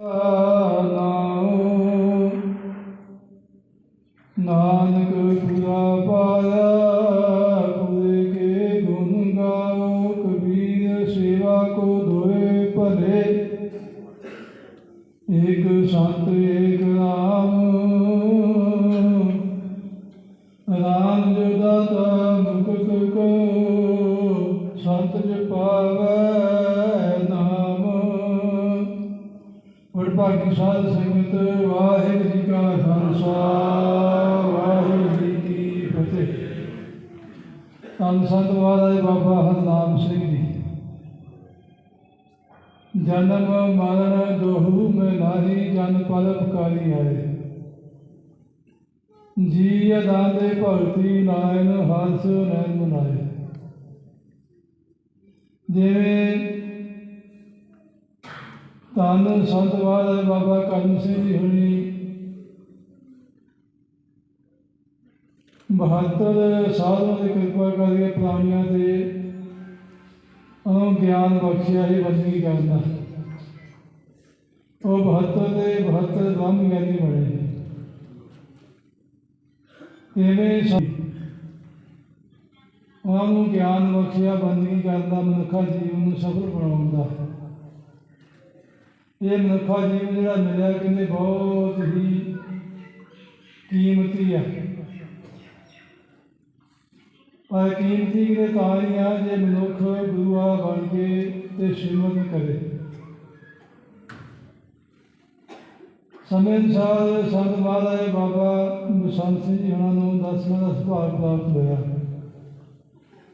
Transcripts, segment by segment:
Oh. ਧੰਨ ਸੰਤ ਮਹਾਰਾਜ ਬਾਬਾ ਹਰਨਾਮ ਸਿੰਘ ਜੀ। ਜਨਮ ਮਰਨ ਦੋਹੂ ਮੈਂ ਨਾਹੀ, ਜਨ ਪਲ ਪੁਕਾਰੀ ਆਏ। ਜੀ ਅਦਾਂ ਭਗਤੀ ਨਾਇਨ, ਹਰਸ ਨੈਣ ਮਨਾਏ। ਜਿਵੇਂ ਧੰਨ ਸੰਤ ਵਾਲੇ ਬਾਬਾ ਕਰਮ ਸਿੰਘ ਜੀ ਹੁਣੀ ਬਹੱਤਰ ਸਾਲਾਂ ਦੀ ਕਿਰਪਾ ਕਰਕੇ ਪ੍ਰਾਣੀਆਂ ਦੇ ਉਹਨੂੰ ਗਿਆਨ ਬਖਸ਼ਿਆ ਹੀ ਬੰਦਗੀ ਕਰਦਾ ਉਹ 72 ਦੇ 72 ਬ੍ਰਹਮ ਗਿਆਨੀ ਬਣੇ। ਇਵੇਂ ਉਹਨਾਂ ਨੂੰ ਗਿਆਨ ਬਖਸ਼ਿਆ ਬੰਦਗੀ ਕਰਦਾ ਮਨੁੱਖਾ ਜੀਵਨ ਨੂੰ ਸਫਲ ਬਣਾਉਂਦਾ। ਇਹ ਮਨੁੱਖਾ ਜੀਵਨ ਜਿਹੜਾ ਮਿਲਿਆ ਕਹਿੰਦੇ ਬਹੁਤ ਹੀ ਕੀਮਤੀ ਆ। ਪਰ ਕੀਮਤੀ ਕਿਤੇ ਤਾਂ ਜੇ ਮਨੁੱਖ ਗੁਰੂਆ ਬਣ ਕੇ ਤੇ ਸ਼੍ਰੀਮਤ ਕਰੇ। ਸਮੇਂ ਅਨੁਸਾਰ ਸੰਤ ਮਹਾਰਾਜ ਬਾਬਾ ਬਸੰਤ ਸਿੰਘ ਜੀ ਉਹਨਾਂ ਨੂੰ ਦਸਵਾਂ ਦਾ ਸੁਭਾਅ ਪ੍ਰਾਪਤ ਹੋਇਆ।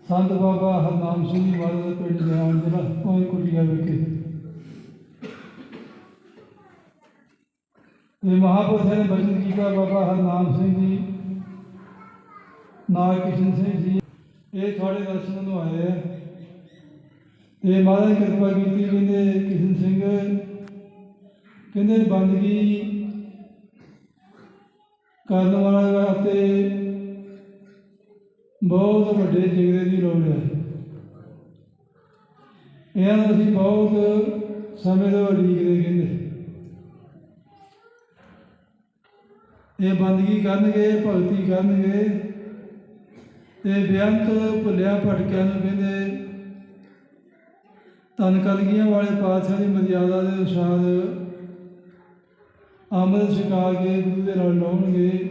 ਸੰਤ ਬਾਬਾ ਹਰਨਾਮ ਸਿੰਘ ਜੀ ਮਹਾਰਾਜ ਦਾ ਪਿੰਡ ਗਿਆਨ ਜਿਹੜਾ ਕੋਈ ਕੁਟੀਆ ਵਿਖੇ। ਇਹ ਮਹਾਪੁਰਖ ਨੇ ਬਚਨ ਕੀਤਾ ਬਾਬਾ ਹਰਨਾਮ ਸਿੰਘ ਜੀ ਨਾਗ ਕਿਸ਼ਨ ਸਿੰਘ ਜੀ ਇਹ ਤੁਹਾਡੇ ਦਰਸ਼ਨ ਨੂੰ ਆਏ ਆ। ਇਹ ਮਹਾਰਾਜ ਕਿਰਪਾ ਕੀਤੀ, ਕਹਿੰਦੇ ਕਿਸ਼ਨ ਸਿੰਘ, ਕਹਿੰਦੇ ਬੰਦਗੀ ਕਰਨ ਵਾਲਾ ਵਾਸਤੇ ਬਹੁਤ ਵੱਡੇ ਜਿਗਰੇ ਦੀ ਲੋੜ ਹੈ। ਇਹਨਾਂ ਨੂੰ ਅਸੀਂ ਬਹੁਤ ਸਮੇਂ ਤੋਂ ਉਡੀਕਦੇ ਕਹਿੰਦੇ। ਇਹ ਬੰਦਗੀ ਕਰਨਗੇ, ਭਗਤੀ ਕਰਨਗੇ। ਤੇ ਬੇਅੰਤ ਭੁੱਲਿਆ ਭਟਕਿਆਂ ਨੂੰ ਕਹਿੰਦੇ ਤਨ ਕਲਗੀਆਂ ਵਾਲੇ ਪਾਤਸ਼ਾਹ ਦੀ ਮਰਿਆਦਾ ਦੇ ਅਨੁਸਾਰ ਅੰਮ੍ਰਿਤ ਛਕਾ ਕੇ ਗੁਰੂ ਦੇ ਨਾਲ ਲਾਉਣਗੇ।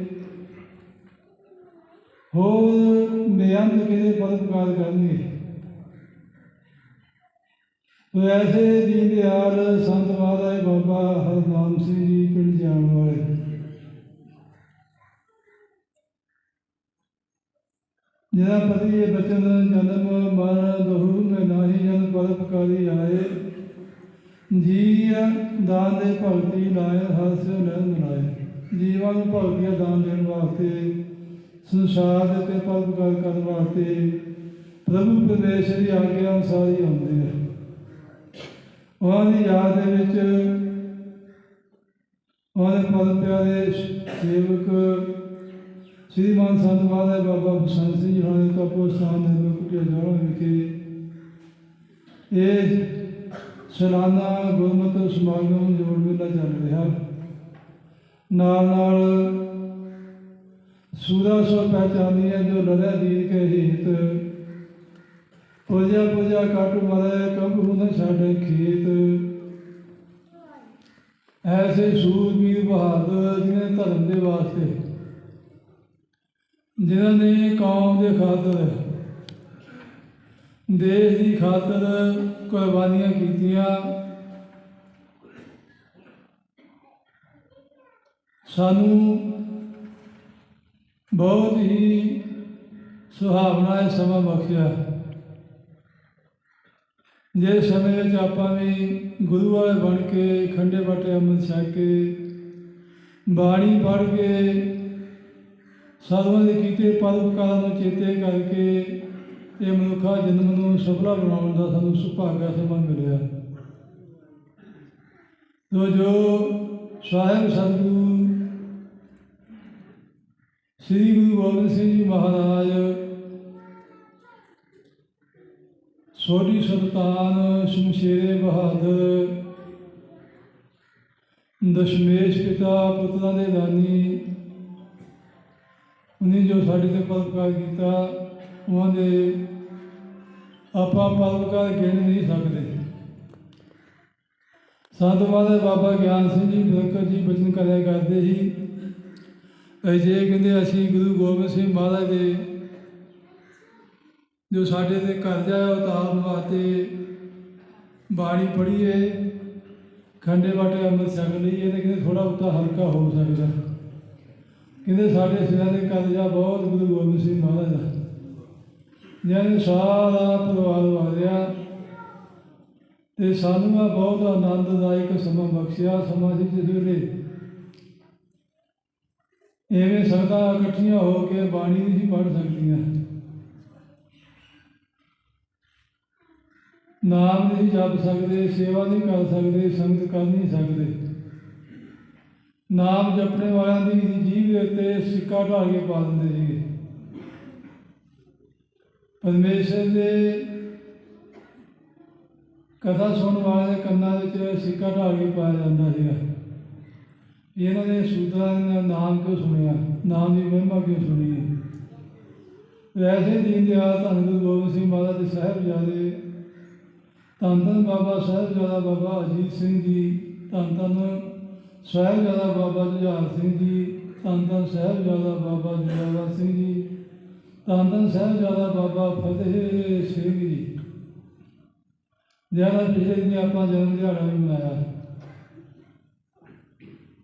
ਹੋਰ ਬੇਅੰਤ ਕਿਹਦੇ ਪਰਉਪਕਾਰ ਕਰਨਗੇ? ਵੈਸੇ ਦੀਨਦਿਆਲ ਸੰਤ ਜਿਹੜਾ ਬਚਨ, ਜਨਮ ਮਰਨ ਦੋਹੂ ਮੈਂ ਨਾਹੀ, ਜਨ ਪਰਪਕਾਰੀ ਆਏ। ਜੀ ਦਾਨ ਦੇ ਭਗਤੀ ਲਾਏ ਹਰਸ ਨਰ ਮਨਾਏ ਜੀਵਾਂ ਨੂੰ ਭਗਤੀਆਂ ਦਾਨ ਦੇਣ ਵਾਸਤੇ, ਸੰਸਾਰ ਦੇ ਤੇ ਪਰਪਕਾਰ ਕਰਨ ਵਾਸਤੇ ਪ੍ਰਭੂ ਪ੍ਰਵੇਸ਼ ਦੀ ਆਗਿਆ ਅਨੁਸਾਰ ਹੀ ਆਉਂਦੇ ਆ। ਉਹਨਾਂ ਦੀ ਯਾਦ ਦੇ ਵਿੱਚ ਉਹਨਾਂ ਦੇ ਪਰਮ ਪਿਆਰੇ ਸੇਵਕ ਸ਼੍ਰੀਮਾਨ ਸੰਤ ਮਹਾਰਾਜ ਬਾਬਾ ਬਸੰਤ ਸਿੰਘ ਜੀ ਹੋਣੇ ਕਪੂਰ ਦੇ ਲੋਕ ਕੁਟਿਆ ਵਿਖੇ ਇਹ ਸਾਲਾਨਾ ਗੁਰਮਤਿ ਸਮਾਗਮ ਜੋੜ ਮੇਲਾ ਚੱਲ ਰਿਹਾ। ਨਾਲ ਨਾਲ ਸੂਰਾ ਸੋ ਪਹਿਚਾਨੀ ਹੈ ਜੋ ਲੜਿਆ ਦੀਨ ਕੇ ਹਿਤ ਪੂਜਾ ਪੂਜਾ ਕਾਟੂ ਮਾਰੇ ਕੰਬ ਹੁੰਦੇ ਸਾਡੇ ਖੇਤ। ਐਸੇ ਸੂਰਬੀਰ ਬਹਾਦਰ ਜਿਹਨੇ ਧਰਮ ਦੇ ਵਾਸਤੇ ਜਿਨ੍ਹਾਂ ਨੇ ਕੌਮ ਦੇ ਖਾਤਰ, ਦੇਸ਼ ਦੀ ਖਾਤਰ ਕੁਰਬਾਨੀਆਂ ਕੀਤੀਆਂ, ਸਾਨੂੰ ਬਹੁਤ ਹੀ ਸੁਹਾਵਣਾ ਇਹ ਸਮਾਂ ਬਖਸ਼ਿਆ। ਜੇ ਸਮੇਂ ਵਿੱਚ ਆਪਾਂ ਵੀ ਗੁਰੂ ਵਾਲੇ ਬਣ ਕੇ ਖੰਡੇ ਬਾਟੇ ਅੰਮ੍ਰਿਤ ਛਕ ਕੇ, ਬਾਣੀ ਪੜ੍ਹ ਕੇ ਸਾਧੂਆਂ ਦੇ ਕੀਤੇ ਪਰਉਪਕਾਰਾਂ ਨੂੰ ਚੇਤੇ ਕਰਕੇ ਇਹ ਮਨੁੱਖਾ ਜਨਮ ਨੂੰ ਸਫਲਾ ਬਣਾਉਣ ਦਾ ਸਾਨੂੰ ਸੁਭਾਗਾ ਸਮਾਂ ਮਿਲਿਆ। ਤੋ ਜੋ ਸਾਹਿਬ ਸਤਿਗੁਰੂ ਸ੍ਰੀ ਗੁਰੂ ਗੋਬਿੰਦ ਸਿੰਘ ਜੀ ਮਹਾਰਾਜ ਸੋਢੀ ਸੁਲਤਾਨ ਸ਼ਮਸ਼ੇਰੇ ਬਹਾਦਰ ਦਸ਼ਮੇਸ਼ ਪਿਤਾ ਪੁੱਤਰਾਂ ਦੇ ਦਾਨੀ ਉਹਨੇ ਜੋ ਸਾਡੇ ਤੇ ਪਲਕਾਰ ਕੀਤਾ, ਉਹਨਾਂ ਦੇ ਆਪਾਂ ਪਲਕਾਰ ਗਿਣ ਨਹੀਂ ਸਕਦੇ। ਸੰਤ ਮਹਾਰਾਜ ਬਾਬਾ ਗਿਆਨ ਸਿੰਘ ਜੀ ਬਰਕਤ ਜੀ ਬਚਨ ਕਰਿਆ ਕਰਦੇ ਸੀ। ਅਜੇ ਕਹਿੰਦੇ ਅਸੀਂ ਗੁਰੂ ਗੋਬਿੰਦ ਸਿੰਘ ਮਹਾਰਾਜ ਦੇ ਜੋ ਸਾਡੇ ਤੇ ਕਰਜ਼ਾ ਹੈ ਉਤਾਰਨ ਵਾਸਤੇ ਬਾਣੀ ਪੜ੍ਹੀਏ ਖੰਡੇ ਵਾਟੇ ਅੰਮ੍ਰਿਤ ਛਕ ਲਈਏ ਤੇ ਕਹਿੰਦੇ ਥੋੜਾ ਉਤਾ ਹਲਕਾ ਹੋ ਸਕਦਾ। ਕਹਿੰਦੇ ਸਾਡੇ ਸਿਰਾਂ ਦੇ ਕਰਜ਼ਾ ਬਹੁਤ ਗੁਰੂ ਗੋਬਿੰਦ ਸਿੰਘ ਮਹਾਰਾਜ ਦਾ। ਜਿਹਨੇ ਸਾਰਾ ਪਰਿਵਾਰ ਵਾਰਿਆ। ਤੇ ਸਾਨੂੰ ਆ ਬਹੁਤ ਆਨੰਦਦਾਇਕ ਸਮਾਂ ਬਖਸ਼ਿਆ, ਸਮਾਂ ਸੀ ਜਿਸ ਵੇਲੇ ਐਵੇਂ ਸੰਗਤਾਂ ਇਕੱਠੀਆਂ ਹੋ ਕੇ ਬਾਣੀ ਨਹੀਂ ਸੀ ਪੜ੍ਹ ਸਕਦੀਆਂ। ਨਾਮ ਨਹੀਂ ਜਪ ਸਕਦੇ, ਸੇਵਾ ਨਹੀਂ ਕਰ ਸਕਦੇ, ਸੰਗਤ ਕਰ ਨਹੀਂ ਸਕਦੇ। ਨਾਮ ਜਪਣੇ ਵਾਲਿਆਂ ਦੀ ਜੀਵ ਦੇ ਉੱਤੇ ਸਿੱਕਾ ਢਾਲ ਕੇ ਪਾ ਦਿੰਦੇ ਸੀਗੇ। ਪਰਮੇਸ਼ਰ ਦੇ ਕਥਾ ਸੁਣਨ ਵਾਲੇ ਦੇ ਕੰਨਾਂ ਵਿੱਚ ਸਿੱਕਾ ਢਾਲ ਕੇ ਪਾਇਆ ਜਾਂਦਾ ਸੀਗਾ। ਇਹਨਾਂ ਨੇ ਸੂਤਰਾਂ ਦਾ ਨਾਮ ਕਿਉਂ ਸੁਣਿਆ? ਨਾਮ ਦੀ ਮਹਿਮਾ ਕਿਉਂ ਸੁਣੀ ਹੈ? ਵੈਸੇ ਦੀਨ ਦਿਆਲ ਧੰਨ ਗੁਰੂ ਗੋਬਿੰਦ ਸਿੰਘ ਮਹਾਰਾਜ ਦੇ ਸਾਹਿਬਜ਼ਾਦੇ ਧੰਨ ਧੰਨ ਬਾਬਾ ਸਾਹਿਬਜ਼ਾਦਾ ਬਾਬਾ ਅਜੀਤ ਸਿੰਘ ਜੀ ਧੰਨ ਧੰਨ ਸਾਹਿਬਜ਼ਾਦਾ ਬਾਬਾ ਜੁਝਾਰ ਸਿੰਘ ਜੀ ਧੰਨ ਸਾਹਿਬਜ਼ਾਦਾ ਬਾਬਾ ਜੁਝਾਰ ਸਿੰਘ ਜੀ ਧੰਨ ਸਾਹਿਬਜ਼ਾਦਾ ਬਾਬਾ ਫਤਿਹ ਸਿੰਘ ਜੀ। ਜਿਹੜਾ ਪਿਛਲੇ ਦਿਨ ਆਪਾਂ ਜਨਮ ਦਿਹਾੜਾ ਵੀ ਮਨਾਇਆ,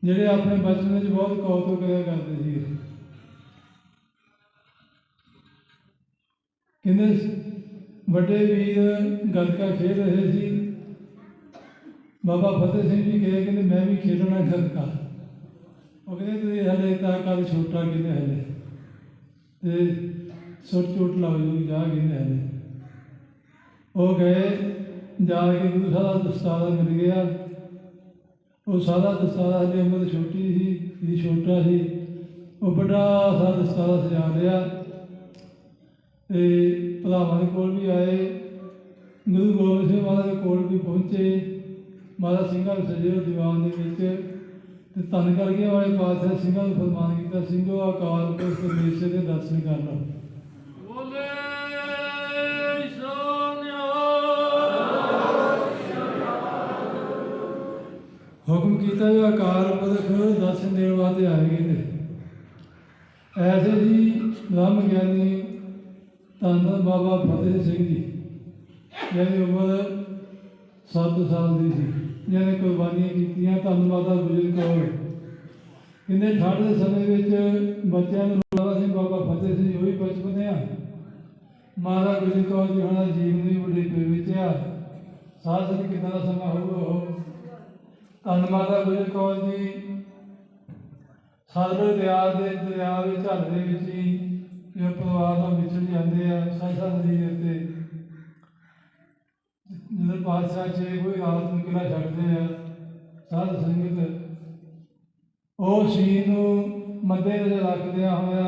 ਜਿਹੜੇ ਆਪਣੇ ਬਚਪਨ ਵਿੱਚ ਬਹੁਤ ਕੌਤੁਕ ਕਰਿਆ ਕਰਦੇ ਸੀ। ਕਹਿੰਦੇ ਵੱਡੇ ਵੀਰ ਗੱਤਕਾ ਖੇਡ ਰਹੇ ਸੀ ਬਾਬਾ ਫਤਿਹ ਸਿੰਘ ਜੀ ਕਹੇ, ਕਹਿੰਦੇ ਮੈਂ ਵੀ ਖੇਡਣਾ ਗੱਤਕਾ ਉਹ ਕਹਿੰਦੇ, ਤੁਸੀਂ ਹਲੇ ਤਾਂ ਕੱਲ ਛੋਟਾ ਕਿਤੇ ਹਲੇ? ਤੇ ਸੁੱਟ ਚੋਟ ਲੱਗ ਜੂਗੀ ਜਾ ਕਹਿੰਦੇ ਹਲੇ? ਉਹ ਗਏ, ਜਾ ਕੇ ਗੁਰੂ ਸਾਹਿਬ ਦਾ ਦਸਤਾਰਾ ਮਿਲ ਗਿਆ। ਉਹ ਸਾਰਾ ਦਸਤਾਰਾ ਹਲੇ ਉਮਰ ਛੋਟੀ ਸੀ ਇਹ ਛੋਟਾ ਸੀ। ਉਹ ਵੱਡਾ ਸਾਰਾ ਦਸਤਾਰਾ ਸਜਾ ਲਿਆ। ਤੇ ਭਰਾਵਾਂ ਦੇ ਕੋਲ ਵੀ ਆਏ। ਗੁਰੂ ਗੋਬਿੰਦ ਸਿੰਘ ਮਹਾਰਾਜ ਦੇ ਕੋਲ ਵੀ ਪਹੁੰਚੇ। ਮਹਾਰਾਜ ਸਿੰਘਾਂ ਨੂੰ ਸਜੇ ਹੋਏ ਦੀਵਾਨ ਦੇ ਵਿੱਚ ਤੇ ਤਨ ਕਰਕੇ ਵਾਲੇ ਪਾਤਸ਼ਾਹ ਸਿੰਘਾਂ ਨੂੰ ਫਰਮਾਨ ਕੀਤਾ। ਸਿੰਘੋ ਅਕਾਲ ਪੁਰਖ ਪਰਮੇਸ਼ਰ ਦੇ ਦਰਸ਼ਨ ਕਰ ਲਓ ਹੁਕਮ ਕੀਤਾ ਵੀ ਅਕਾਲ ਪੁਰਖ ਦਰਸ਼ਨ ਦੇਣ ਵਾਸਤੇ ਆਏਗੇ ਨੇ। ਐਸੇ ਹੀ ਬ੍ਰਹਮ ਗਿਆਨੀ ਧੰਨ ਬਾਬਾ ਫਤਿਹ ਸਿੰਘ ਜੀ ਜਿਹਦੀ ਉਮਰ 7 ਸਾਲ ਦੀ ਸੀ। ਜਿਹਨੇ ਕੁਰਬਾਨੀਆਂ ਕੀਤੀਆਂ ਧੰਨ ਮਾਤਾ ਗੁਜਰ ਕੌਰ ਕਹਿੰਦੇ ਠੰਡ ਦੇ ਸਮੇਂ ਵਿੱਚ ਬੱਚਿਆਂ ਨੂੰ ਬਾਬਾ ਸਿੰਘ ਬਾਬਾ ਫਤਿਹ ਸਿੰਘ ਉਹੀ ਬਚਪਨ ਆ ਮਾਤਾ ਗੁਜਰ ਕੌਰ ਜੀ ਹੁਣ ਜੀਵਨ ਦੀ ਵੱਡੀ ਪੇ ਵਿੱਚ ਆ। ਸਾਧ ਸੰਗਤ ਦਾ ਸਮਾਂ ਹੋਊਗਾ ਉਹ? ਧੰਨ ਮਾਤਾ ਗੁਜਰ ਕੌਰ ਜੀ। ਸਰਵ ਦਰਿਆ ਦੇ ਦਰਿਆ ਵਿੱਚ ਝੱਲ ਦੇ ਵਿੱਚ ਹੀ ਪਰਿਵਾਰ ਨਾਲ ਵਿਛੜ ਜਾਂਦੇ ਆ ਸਾਂਝਾ ਨਦੀ ਉੱਤੇ ਜਦੋਂ ਪਾਤਸ਼ਾਹ ਚ ਕੋਈ ਰਾਤ ਨੂੰ ਕਿਲਾ ਛੱਡਦੇ ਆ, ਸਾਧ ਸੰਗਤ। ਉਹ ਸੀਨ ਨੂੰ ਮੱਦੇ ਨਜ਼ਰ ਰੱਖਦਿਆਂ ਹੋਇਆ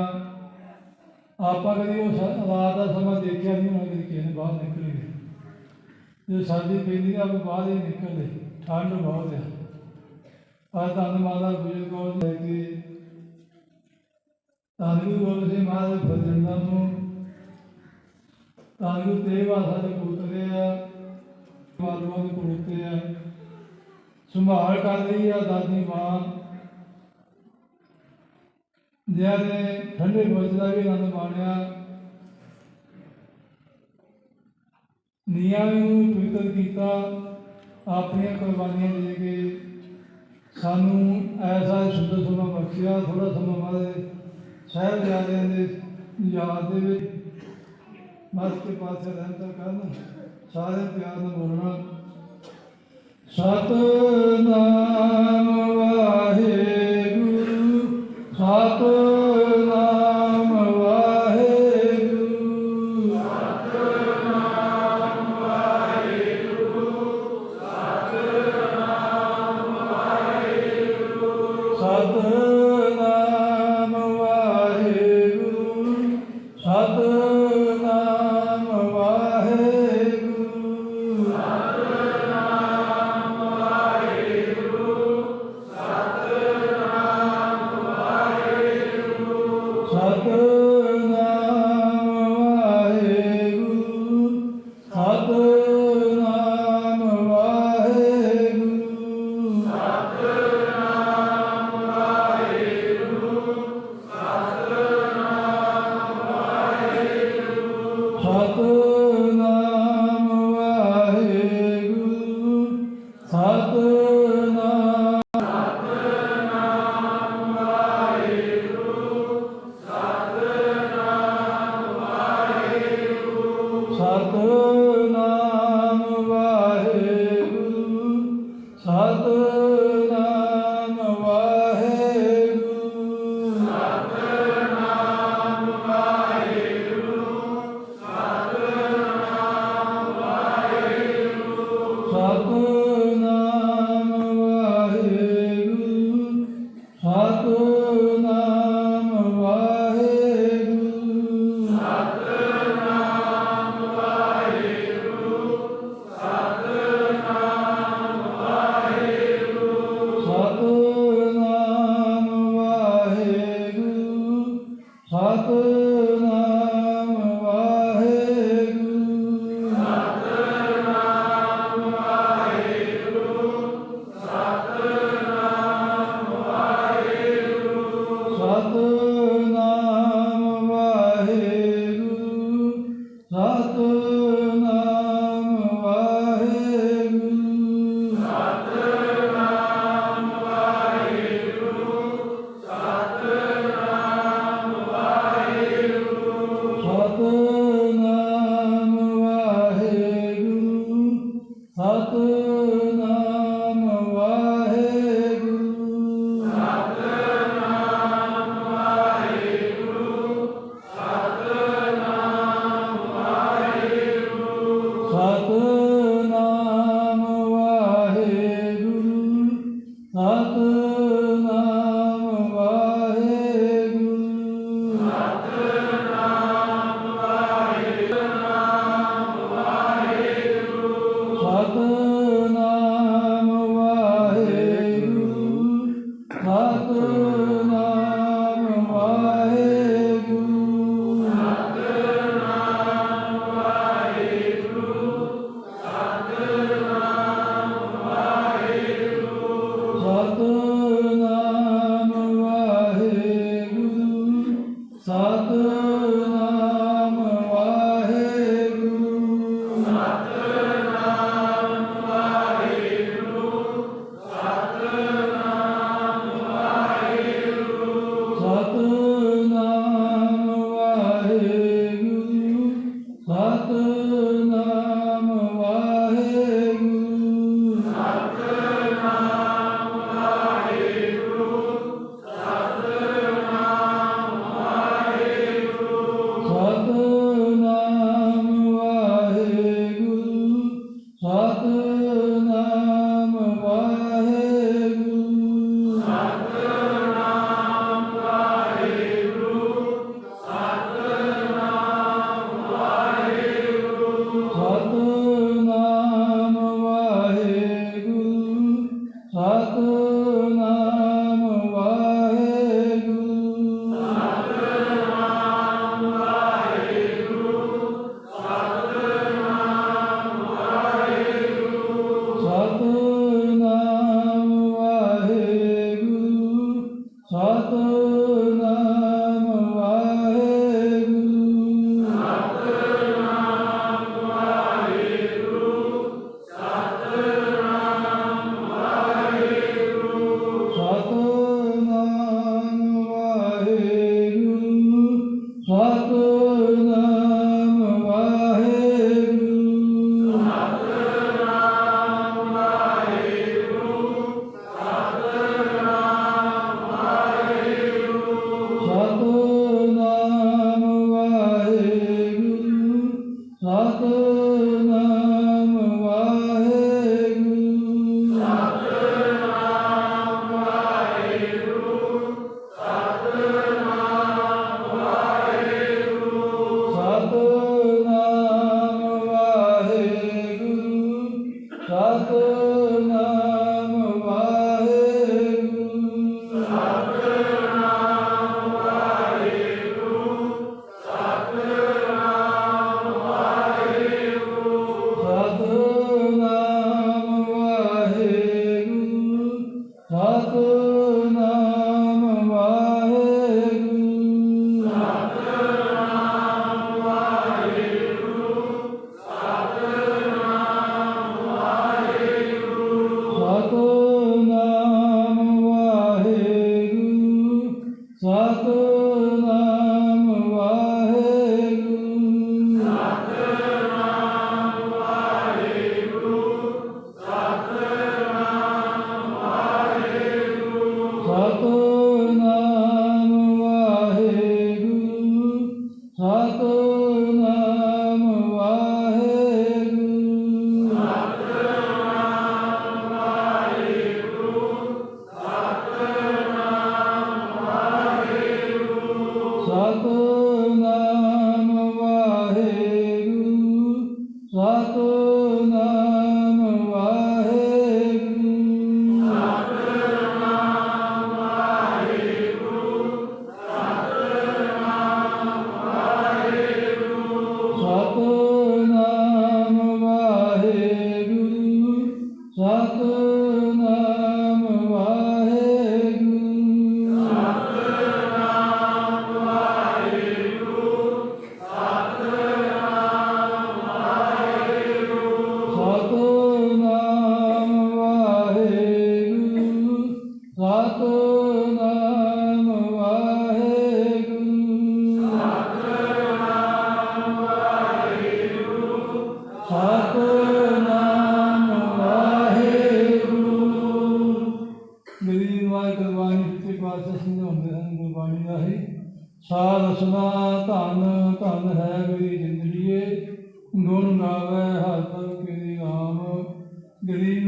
ਆਪਾਂ ਕਦੀ ਉਹ ਰਾਤ ਦਾ ਸਮਾਂ ਦੇਖਿਆ ਨਹੀਂ ਹੋਣਾ ਕਦੀ ਕਿਸੇ ਬਾਹਰ ਨਿਕਲ ਜੇ ਸਰਦੀ ਪੈਂਦੀ ਆ ਉਹ ਬਾਹਰ ਹੀ ਨਿਕਲਦੇ, ਠੰਡ ਬਹੁਤ ਆ। ਪਰ ਧੰਨ ਮਾਤਾ ਗੁਜਰ ਕੌਰ ਲੈ ਕੇ ਧੰਨ ਗੁਰੂ ਗੋਬਿੰਦ ਸਿੰਘ ਮਹਾਰਾਜ ਫਰਜ਼ੰਦਾਂ ਨੂੰ ਧੰਨ ਗੁਰੂ ਤੇਗ ਬਹਾਦਰ ਪੁੱਤਰੇ ਆ। ਮਾਲਵਾ ਦੇ ਪੁੱਤਰੇ ਆ। ਸੰਭਾਲ ਕਰ ਆ ਦਾਦੀ ਮਾਂ। ਜਿਨ੍ਹਾਂ ਨੇ ਠੰਡੇ ਬੁਰਜ ਦਾ ਵੀ ਆਨੰਦ ਮਾਣਿਆ। ਨੀਆਂ ਨੂੰ ਪਵਿੱਤਰ ਕੀਤਾ। ਆਪਣੀਆਂ ਕੁਰਬਾਨੀਆਂ ਦੇ ਕੇ ਸਾਨੂੰ ਐਸਾ ਸੁੰਦਰ ਸਮਾਂ ਬਖਸ਼ਿਆ। ਥੋੜਾ ਸਮਾਂ ਮਾਰੇ ਸਾਹਿਬਜ਼ਾਦਿਆਂ ਦੇ ਯਾਦ ਦੇ ਵਿੱਚ। ਮਸਤ ਕੇ ਪਾਸੇ ਰਹਿੰਦਾ ਕਰਨ। ਸਾਰੇ ਪਿਆਰ ਨਾਲ ਬੋਲਣਾ। ਸਤਨਾਮ।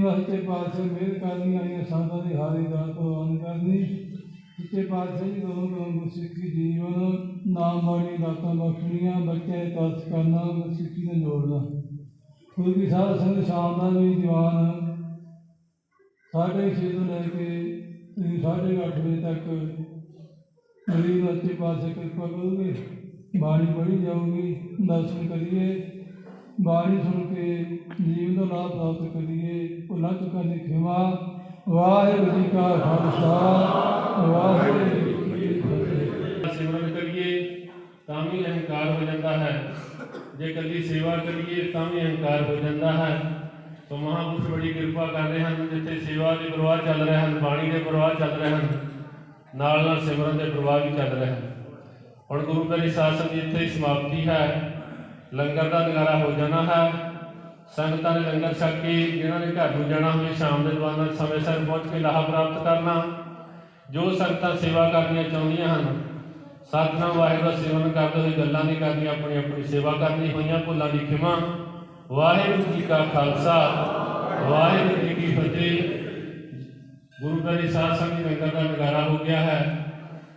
ਵਾਸਤੇ ਪਾਸੇ ਮਿਹਰ ਕਰਨੀ, ਆਈਆਂ ਸਾਧਾਂ ਦੀ ਹਾਰੀ ਦਾ ਤੋਂ ਕਰਨੀ। ਸੱਚੇ ਪਾਤਸ਼ਾਹ ਜੀ ਗੁਰੂ ਗ੍ਰੰਥ ਜੀਵਨ, ਨਾਮ ਬਾਣੀ ਦਾਤਾਂ ਬਖਸ਼ਣੀਆਂ ਬੱਚੇ ਤਰਸ ਕਰਨਾ ਸਿੱਖੀ ਨੂੰ ਜੋੜਨਾ। ਗੁਰੂ ਕੀ ਸਾਧ ਸੰਗ ਸ਼ਾਮ ਦਾ ਵੀ ਦੀਵਾਨ। ਸਾਢੇ ਛੇ ਤੋਂ ਲੈ ਕੇ ਸਾਢੇ ਅੱਠ ਵਜੇ ਤੱਕ ਗਰੀਬ ਬੱਚੇ ਪਾਸੇ ਕਿਰਪਾ ਕਰੋਗੇ। ਬਾਣੀ ਪੜ੍ਹੀ ਜਾਊਗੀ, ਦਰਸ਼ਨ ਕਰੀਏ। ਬਾਣੀ ਸੁਣ ਕੇ ਜੀਵ ਦਾ ਲਾਭ ਪ੍ਰਾਪਤ ਕਰੀਏ, ਭੁੱਲਾਂ ਚੁੱਕਾਂ ਦੀ ਖਿਮਾ, ਵਾਹਿਗੁਰੂ ਜੀ ਕਾ ਖਾਲਸਾ, ਵਾਹਿਗੁਰੂ ਜੀ ਕੀ ਫਤਿਹ। ਸਿਮਰਨ ਕਰੀਏ, ਤਾਂ ਵੀ ਅਹੰਕਾਰ ਹੋ ਜਾਂਦਾ ਹੈ। ਜੇ ਇਕੱਲੀ ਸੇਵਾ ਕਰੀਏ, ਤਾਂ ਵੀ ਅਹੰਕਾਰ ਹੋ ਜਾਂਦਾ ਹੈ। ਸੋ ਮਹਾਂਪੁਰਸ਼ ਬੜੀ ਕਿਰਪਾ ਕਰ ਰਹੇ ਹਨ, ਜਿੱਥੇ ਸੇਵਾ ਦੇ ਪ੍ਰਵਾਹ ਚੱਲ ਰਹੇ ਹਨ, ਬਾਣੀ ਦੇ ਪ੍ਰਵਾਹ ਚੱਲ ਰਹੇ ਹਨ ਨਾਲ ਨਾਲ ਸਿਮਰਨ ਦੇ ਪ੍ਰਵਾਹ ਵੀ ਚੱਲ ਰਹੇ ਹਨ। ਹੁਣ ਗੁਰੂ ਘਰ ਸ਼ਾਸਨ ਦੀ ਇੱਥੇ ਸਮਾਪਤੀ ਹੈ। ਲੰਗਰ ਦਾ ਨਗਾਰਾ ਹੋ ਜਾਣਾ ਹੈ। ਸੰਗਤਾਂ ਨੇ ਲੰਗਰ ਛਕ ਕੇ ਜਿਨ੍ਹਾਂ ਨੇ ਘਰ ਨੂੰ ਜਾਣਾ ਹੋਵੇ, ਸ਼ਾਮ ਦੇ ਦਵਾਨਾ ਸਮੇਂ ਸਿਰ ਪਹੁੰਚ ਕੇ ਲਾਹਾ ਪ੍ਰਾਪਤ ਕਰਨਾ। ਜੋ ਸੰਗਤਾਂ ਸੇਵਾ ਕਰਨੀਆਂ ਚਾਹੁੰਦੀਆਂ ਹਨ, ਸਤਨਾਮ ਵਾਹਿਗੁਰੂ ਦਾ ਸੇਵਨ ਕਰਦੇ ਹੋਏ ਗੱਲਾਂ ਨਹੀਂ ਕਰਨੀਆਂ, ਆਪਣੀ ਆਪਣੀ ਸੇਵਾ ਕਰਨੀ ਹੋਈਆਂ, ਭੁੱਲਾਂ ਦੀ ਖਿਮਾ। ਵਾਹਿਗੁਰੂ ਜੀ ਕਾ ਖਾਲਸਾ, ਵਾਹਿਗੁਰੂ ਜੀ ਕੀ ਫਤਿਹ। ਗੁਰੂ ਘਰ ਸਾਧ ਸੰਗਤ ਦੀ ਲੰਗਰ ਦਾ ਨਗਾਰਾ ਹੋ ਗਿਆ ਹੈ।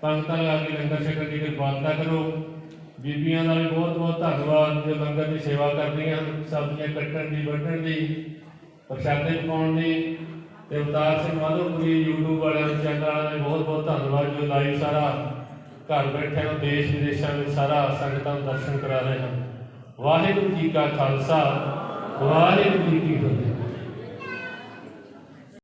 ਪੰਗਤਾਂ ਲਾ ਕੇ ਲੰਗਰ ਛਕਣ ਦੀ ਕਿਰਪਾਲਤਾ ਕਰੋ। ਬੀਬੀਆਂ ਦਾ ਵੀ ਬਹੁਤ ਬਹੁਤ ਧੰਨਵਾਦ, ਜੋ ਲੰਗਰ ਦੀ ਸੇਵਾ ਕਰਦੀਆਂ ਹਨ ਸਬਜ਼ੀਆਂ ਕੱਟਣ ਦੀ, ਵੱਢਣ ਦੀ, ਪ੍ਰਸ਼ਾਦੇ ਪਕਾਉਣ ਦੀ, ਤੇ ਅਵਤਾਰ ਸਿੰਘ ਮਾਧੋਪੁਰੀ YouTube ਵਾਲਿਆਂ ਦੇ ਚੈਨਲ ਵਾਲਿਆਂ ਦੇ ਬਹੁਤ ਬਹੁਤ ਧੰਨਵਾਦ, ਜੋ ਲਾਈਵ ਸਾਰਾ ਘਰ ਬੈਠਿਆਂ ਨੂੰ ਦੇਸ਼ ਵਿਦੇਸ਼ਾਂ ਵਿੱਚ ਸਾਰਾ ਸੰਗਤਾਂ ਨੂੰ ਦਰਸ਼ਨ ਕਰਾ ਰਹੇ ਹਨ। ਵਾਹਿਗੁਰੂ ਜੀ ਕਾ ਖਾਲਸਾ, ਵਾਹਿਗੁਰੂ ਜੀ ਕੀ ਫਤਿਹ।